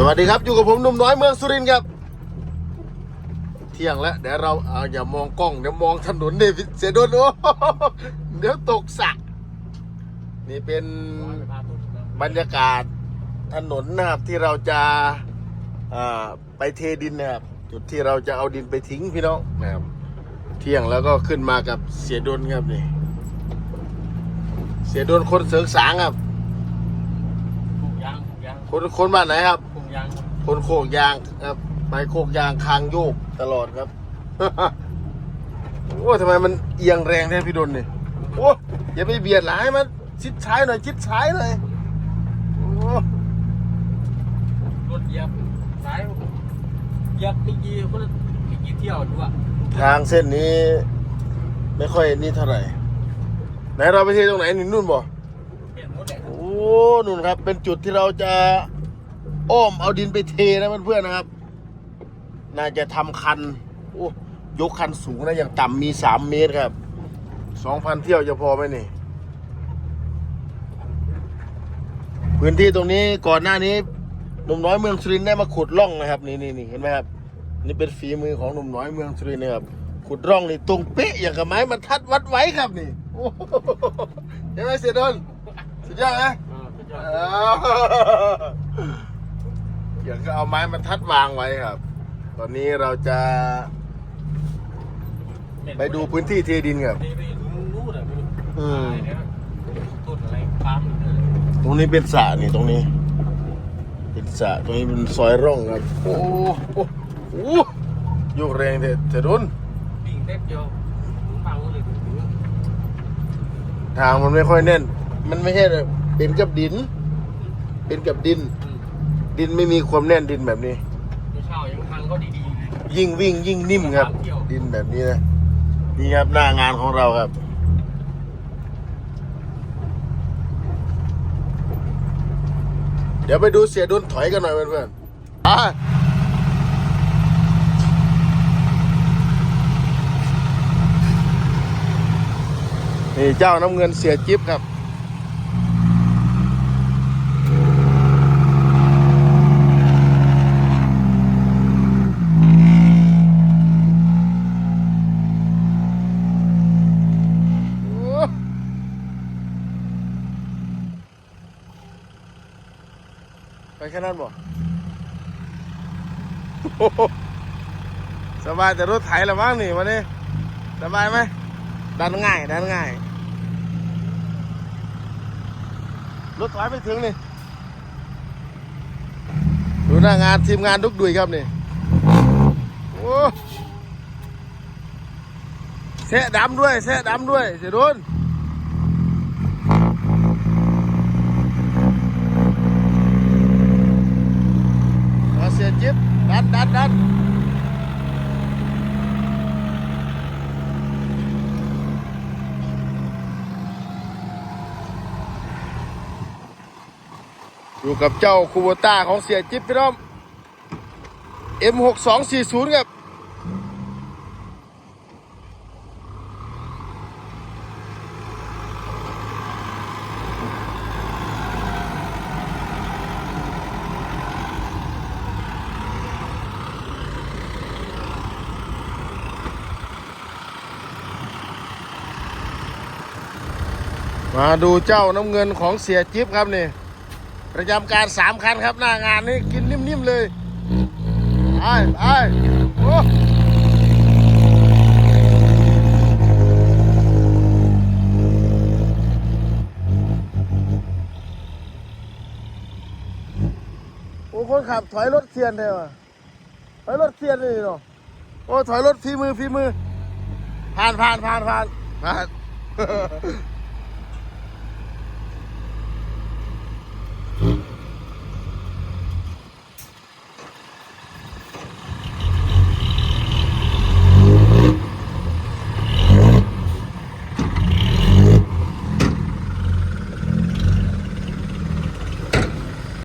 สวัสดีครับ อยู่กับผมหนุ่มน้อยเมืองสุรินทร์ครับ เที่ยงแล้วเดี๋ยวเราเอาอย่ามองกล้องเดี๋ยวมองถนนเดวิดเสียโดนโอ้เดี๋ยวตกสระนี่เป็นบรรยากาศถนนนะครับที่เราจะอ่าไปเทดินนะครับจุดที่เราจะเอาดินไปทิ้งพี่น้องนะครับเที่ยงแล้วก็ขึ้นมากับเสียดนครับนี่ เสียดนคนเสริงสางครับปลูกยางปลูกยางคนคนบ้านไหนครับปลูก ยางคนโคกยางครับ ไปโคกยางคางโยกตลอดครับ โอ้ทำไมมันเอียงแรงแท้พี่ดนเนี่ยโอ้อย่าไปเบียดหลายมันชิดซ้ายหน่อยชิดซ้ายหน่อยโอ้รถเหยียบซ้ายเหยียบตีกีคนละตีกีเที่ยวดูอะทางเส้นนี้ ไม่ค่อยนี่เท่าไหร่ไหนเราไปเที่ยวตรงไหนนี่นู่นบ่เห็นหมดเลยโอ้นู่นครับ เป็นจุดที่เราจะ อ้อมเอาดินไปเทนะเพื่อนๆนะครับ น่าจะทำคันโอ้ยกคันสูงนะอย่างต่ำมีสามเมตรครับสองพันเที่ยวจะพอไหมนี่ พื้นที่ตรงนี้ก่อนหน้านี้หนุ่มน้อยเมืองสุรินทร์ได้มาขุดร่องนะครับ นี่นี่นี่เห็นไหมครับ นี่เป็นฝีมือของหนุ่มน้อยเมืองสุรินทร์นะครับขุดร่องนี่ตรงเป๊ะอย่างกับไม้บรรทัดวัดไว้ครับนี่โอ้โหเห็นไหมเสียดนสุดยอดไหม อ่าสุดยอด อ้าวอย่าง ก็เอาไม้บรรทัดวางไว้ครับ ตอนนี้เราจะ ไปดูพื้นที่เทดินครับนี่ไปรู้รู้เลยไม่รู้อืมอะไรเนี่ยต้นอะไรปาล์มเลยตรงนี้เป็นสระนี่ตรงนี้ เป็นสระตรงนี้เป็นซอยร่องครับ โอ้โหโอ้โหโยกแรงเถอะเถอะดุนวิ่งเต็มเดียวฟังเลยทางมันไม่ค่อยแน่น มันไม่ใช่แบบเป็นกับดิน เป็นกับดินอืม ดินไม่มีความแน่นดินแบบนี้เดี๋ยวเช้ายังทางก็ดีๆเลยยิ่งวิ่งยิ่งนิ่มครับ ดินแบบนี้นะนี่ครับหน้างานของเราครับ เดี๋ยวไปดูเสียดุนถอยกันหน่อยเพื่อนๆอะนี่เจ้าน้ำเงินเสียจิ๊บครับ โอ้ ไปแค่นั้นบ่สบายแต่รถไถละมั้งนี่วันนี้สบายไหมดันง่ายดันง่ายรถถอยไปถึงนี่ดูหน้างานทีมงานทุกดุยครับนี่โอ้แซะดำด้วยแซะดำด้วยเสียดุนเอาเสียจิ๊บ ดันดันดันอยู่กับเจ้าคูโบต้าของเสียจิ๊บพี่น้อง M6240 ครับ มาดูเจ้าน้ำเงินของเสียจิ๊บครับนี่ประจำการสามคันครับหน้างานนี้กินนิ่มๆเลยไอ้ไอ้โอ้โอ้คนขับถอยรถเทียนเลยว่ะถอยรถเทียนเลยเนาะโอ้ถอยรถฝีมือฝีมือผ่านผ่านผ่านผ่านผ่าน